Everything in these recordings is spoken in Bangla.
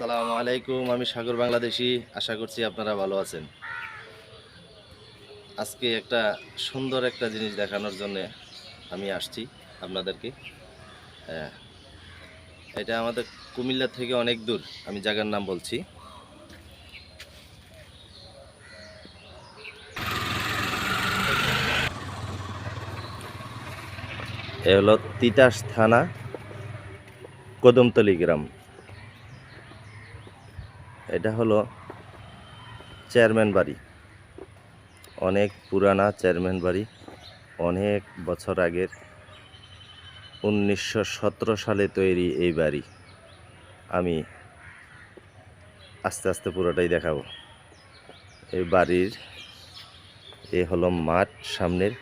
আসসালামু আলাইকুম, আমি সাগর বাংলাদেশি। আশা করছি আপনারা ভালো আছেন। আজকে একটা সুন্দর একটা জিনিস দেখানোর জন্য আমি আসছি আপনাদেরকে। এটা আমাদের কুমিল্লা থেকে অনেক দূর, আমি জায়গার নাম বলছি। এ হলো তিতাস থানা, কদমতলি গ্রাম। এটা হলো চেয়ারম্যান বাড়ি। অনেক পুরানা চেয়ারম্যান বাড়ি। অনেক বছর আগের উনিশশো সতেরো সালে তৈরি এই বাড়ি। আমি আস্তে আস্তে পুরোটাই দেখাবো। এই বাড়ির এ হলো মাঠ সামনের।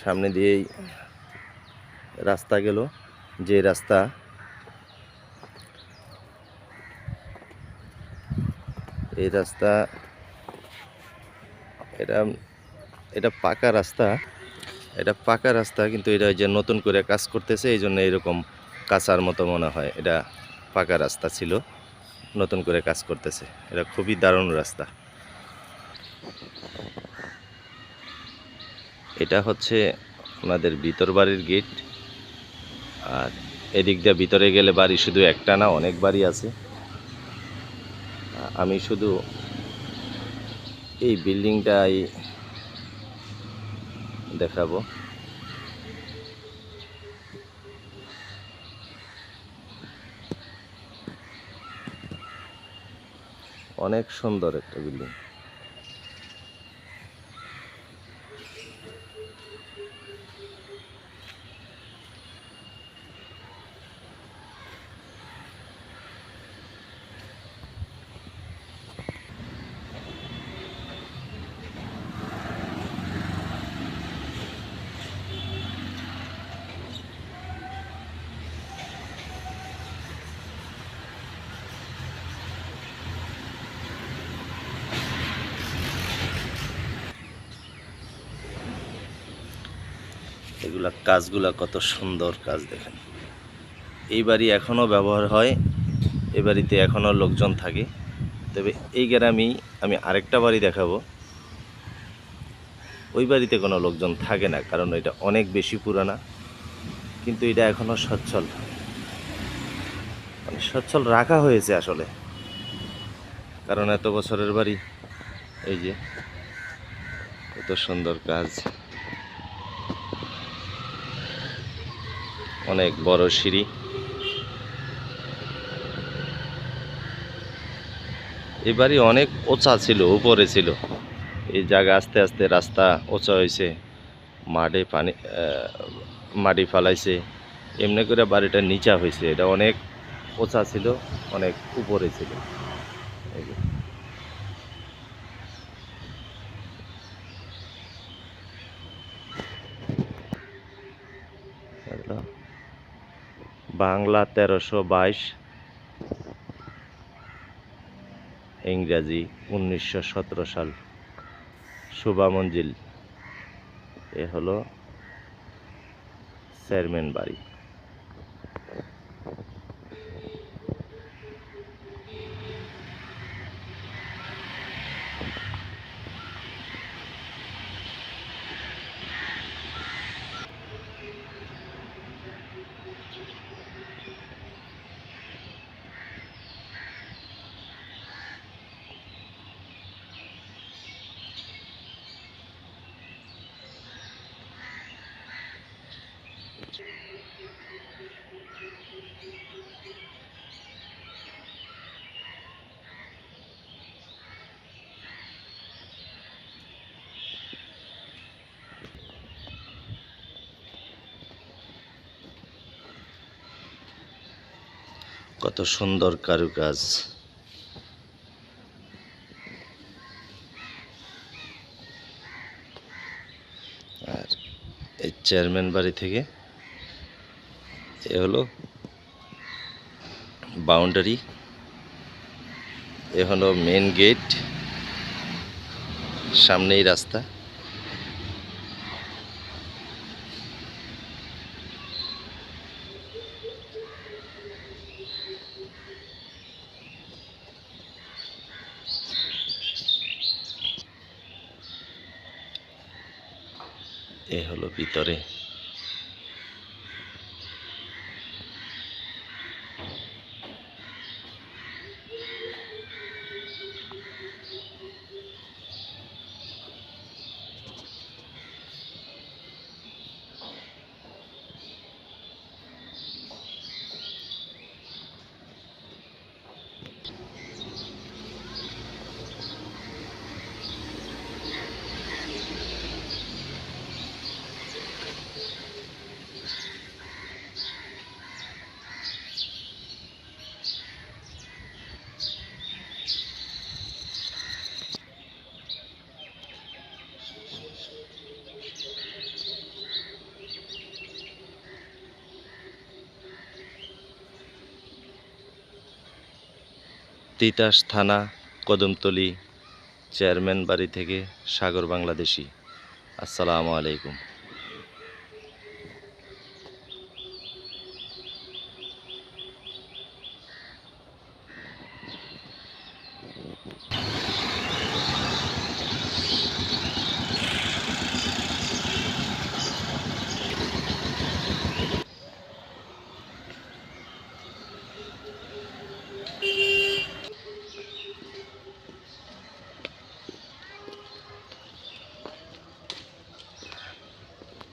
সামনে দিয়েই রাস্তা গেল। যে রাস্তা। এই রাস্তা, এটা এটা পাকা রাস্তা। এটা পাকা রাস্তা, কিন্তু এটা যে নতুন করে কাজ করতেছে এই জন্য এরকম কাঁচার মতো মনে হয়। এটা পাকা রাস্তা ছিল, নতুন করে কাজ করতেছে। এটা খুবই দারুণ রাস্তা। এটা হচ্ছে ওনাদের ভিতর বাড়ির গেট আর এদিক দিয়ে ভিতরে গেলে বাড়ি শুধু একটা না, অনেক বাড়ি আছে। আমি শুধু এই বিল্ডিংটাই দেখাবো। অনেক সুন্দর একটা বিল্ডিং। এগুলা কাজগুলা কত সুন্দর কাজ দেখেন। এই বাড়ি এখনও ব্যবহার হয়, এই বাড়িতে এখনও লোকজন থাকে। তবে এই গ্রামেই আমি আরেকটা বাড়ি দেখাবো। ওই বাড়িতে কোনো লোকজন থাকে না, কারণ এটা অনেক বেশি পুরানা, কিন্তু এটা এখনও সচ্ছল। মানে সচ্ছল রাখা হয়েছে আসলে। কারণ এত বছরের বাড়ি, এই যে, কত সুন্দর কাজ। অনেক বড় সিঁড়ি। এই বাড়ি অনেক ওচা ছিল, উপরে ছিল। এই জায়গা আস্তে আস্তে রাস্তা ওচা হয়েছে মাঠে পানি মাটি ফালাইছে। এমনি করে বাড়িটা নিচা হয়েছে এটা অনেক ওচা ছিল, অনেক উপরে ছিল এই যে। এগুলো বাংলা তেরোশো বাইশ ইংরাজি উনিশশো সতেরো সাল। শুভামঞ্জিল এ হলো চেয়ারম্যান বাড়ি। কত সুন্দর কারুকাজ। আর এই চেয়ারম্যান বাড়ি থেকে এ হলো বাউন্ডারি এ হলো মেন গেট সামনেই রাস্তা। এ হলো ভিতরে। তিতাস থানা কদমতলি চেয়ারম্যান বাড়ি থেকে সাগর বাংলাদেশি। আসসালামু আলাইকুম।